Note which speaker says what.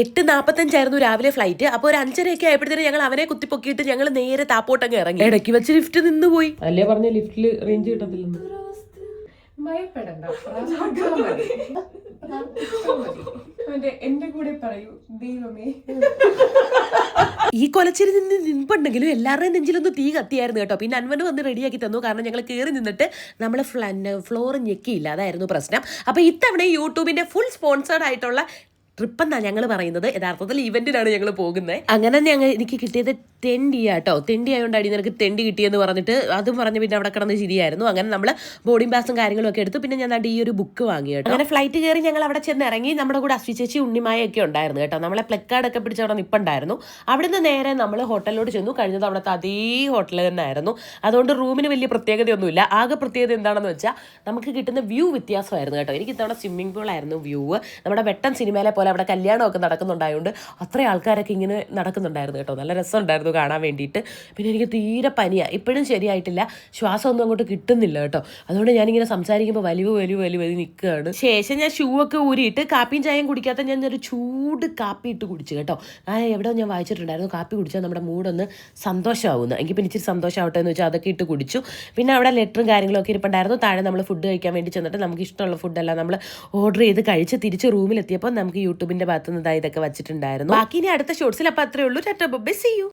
Speaker 1: എട്ട് നാൽപ്പത്തഞ്ചായിരുന്നു രാവിലെ ഫ്ലൈറ്റ് അപ്പോൾ ഒരു അഞ്ചരയൊക്കെ ആയപ്പോഴത്തേനും ഞങ്ങൾ അവനെ കുത്തിപ്പൊക്കിയിട്ട് ഞങ്ങൾ നേരെ താപ്പോട്ടങ്ങ് ഇറങ്ങി. ഇടയ്ക്ക് വെച്ച് ലിഫ്റ്റ് നിന്ന് പോയി അല്ലേ പറഞ്ഞ ലിഫ്റ്റിൽ റേഞ്ച് കിട്ടത്തില്ലെന്ന്.
Speaker 2: എന്റെ കൂടെ പറയൂ ദൈവമേ.
Speaker 1: ഈ കൊലച്ചിരി നിന്ന് നിൽപ്പുണ്ടെങ്കിലും എല്ലാവരുടെയും നെഞ്ചിലൊന്ന് തീ കത്തിയായിരുന്നു കേട്ടോ. പിന്നെ അൻവന് വന്ന് റെഡിയാക്കി തന്നു. കാരണം ഞങ്ങൾ കയറി നിന്നിട്ട് നമ്മൾ ഫ്ലോർ ഞെക്കിയില്ല. അതായിരുന്നു പ്രശ്നം. അപ്പോൾ ഇത്തവണ യൂട്യൂബിന്റെ ഫുൾ സ്പോൺസേർഡ് ആയിട്ടുള്ള ട്രിപ്പ് എന്നാണ് ഞങ്ങൾ പറയുന്നത്. യഥാർത്ഥത്തിൽ ഇവന്റിനാണ് ഞങ്ങൾ പോകുന്നത് അങ്ങനെ ഞങ്ങൾ എനിക്ക് കിട്ടിയത് തെണ്ടി ആട്ടോ തെണ്ടി ആയതുകൊണ്ട് അടി നിനക്ക് തെണ്ടി കിട്ടിയെന്ന് പറഞ്ഞിട്ട് അതും പറഞ്ഞ് പിന്നെ അവിടെ കിടന്ന് ശരിയായിരുന്നു അങ്ങനെ നമ്മൾ ബോർഡിംഗ് പാസും കാര്യങ്ങളൊക്കെ എടുത്തു പിന്നെ ഞാൻ ഈ ഒരു ബുക്ക് വാങ്ങി കേട്ടോ. അങ്ങനെ ഫ്ലൈറ്റ് കയറി ഞങ്ങൾ അവിടെ ചെന്ന് ഇറങ്ങി നമ്മുടെ കൂടെ അശ്വി ചേച്ചി ഉണ്ണിമായൊക്കെ ഉണ്ടായിരുന്നു കേട്ടോ. നമ്മളെ പ്ലക്കാർഡ് ഒക്കെ പിടിച്ച് അവിടെ നിപ്പുണ്ടായിരുന്നു. അവിടുന്ന് നേരെ നമ്മൾ ഹോട്ടലിലോട്ട് ചെന്നു. കഴിഞ്ഞത് അവിടുത്തെ അതേ ഹോട്ടൽ തന്നെയായിരുന്നു അതുകൊണ്ട് റൂമിന് വലിയ പ്രത്യേകതയൊന്നുമില്ല. ആകെ പ്രത്യേകത എന്താണെന്ന് വെച്ചാൽ നമുക്ക് കിട്ടുന്ന വ്യൂ വ്യത്യാസമായിരുന്നു കേട്ടോ. എനിക്ക് ഇത്തവണ സ്വിമ്മിംഗ് പൂളായിരുന്നു വ്യൂ നമ്മുടെ വെട്ടം സിനിമയിലെ പോലെ അവിടെ കല്യാണമൊക്കെ നടക്കുന്നുണ്ടായതുകൊണ്ട് അത്രയും ആൾക്കാരൊക്കെ ഇങ്ങനെ നടക്കുന്നുണ്ടായിരുന്നു കേട്ടോ. നല്ല രസമുണ്ടായിരുന്നു കാണാൻ വേണ്ടിയിട്ട്. പിന്നെ എനിക്ക് തീരെ പനിയാണ് ഇപ്പോഴും ശരിയായിട്ടില്ല. ശ്വാസം ഒന്നും അങ്ങോട്ട് കിട്ടുന്നില്ല കേട്ടോ. അതുകൊണ്ട് ഞാനിങ്ങനെ സംസാരിക്കുമ്പോൾ വലിവ് വലിവ് വലിവ് വലിവ് നിൽക്കുകയാണ് ശേഷം ഞാൻ ഷൂ ഒക്കെ ഊരിയിട്ട് കാപ്പിയും ചായയും കുടിക്കാത്ത ഞാൻ ഒരു ചൂട് കാപ്പി ഇട്ട് കുടിച്ചു കേട്ടോ. ആ എവിടെ ഞാൻ വായിച്ചിട്ടുണ്ടായിരുന്നു. കാപ്പി കുടിച്ചാൽ നമ്മുടെ മൂടൊന്ന് സന്തോഷമാവുന്നു എനിക്ക് പിന്നെ ഇച്ചിരി സന്തോഷമാവട്ടെ എന്ന് വെച്ചാൽ അതൊക്കെ ഇട്ട് കുടിച്ചു. പിന്നെ അവിടെ ലെറ്ററും കാര്യങ്ങളൊക്കെ ഇരിപ്പുണ്ടായിരുന്നു. താഴെ നമ്മൾ ഫുഡ് കഴിക്കാൻ വേണ്ടി ചെന്നിട്ട് നമുക്ക് ഇഷ്ടമുള്ള ഫുഡെല്ലാം നമ്മൾ ഓർഡർ ചെയ്ത് കഴിച്ച് തിരിച്ച് റൂമിലെത്തിയപ്പോൾ നമുക്ക് യൂട്യൂബിന്റെ ഭാഗത്തുനിന്ന് ഇതാ ഇതൊക്കെ വെച്ചിട്ടുണ്ടായിരുന്നു. ബാക്കി ഇനി അടുത്ത ഷോർട്സിൽ അപ്പോൾ അത്രേ ഉള്ളൂ. Tata by C U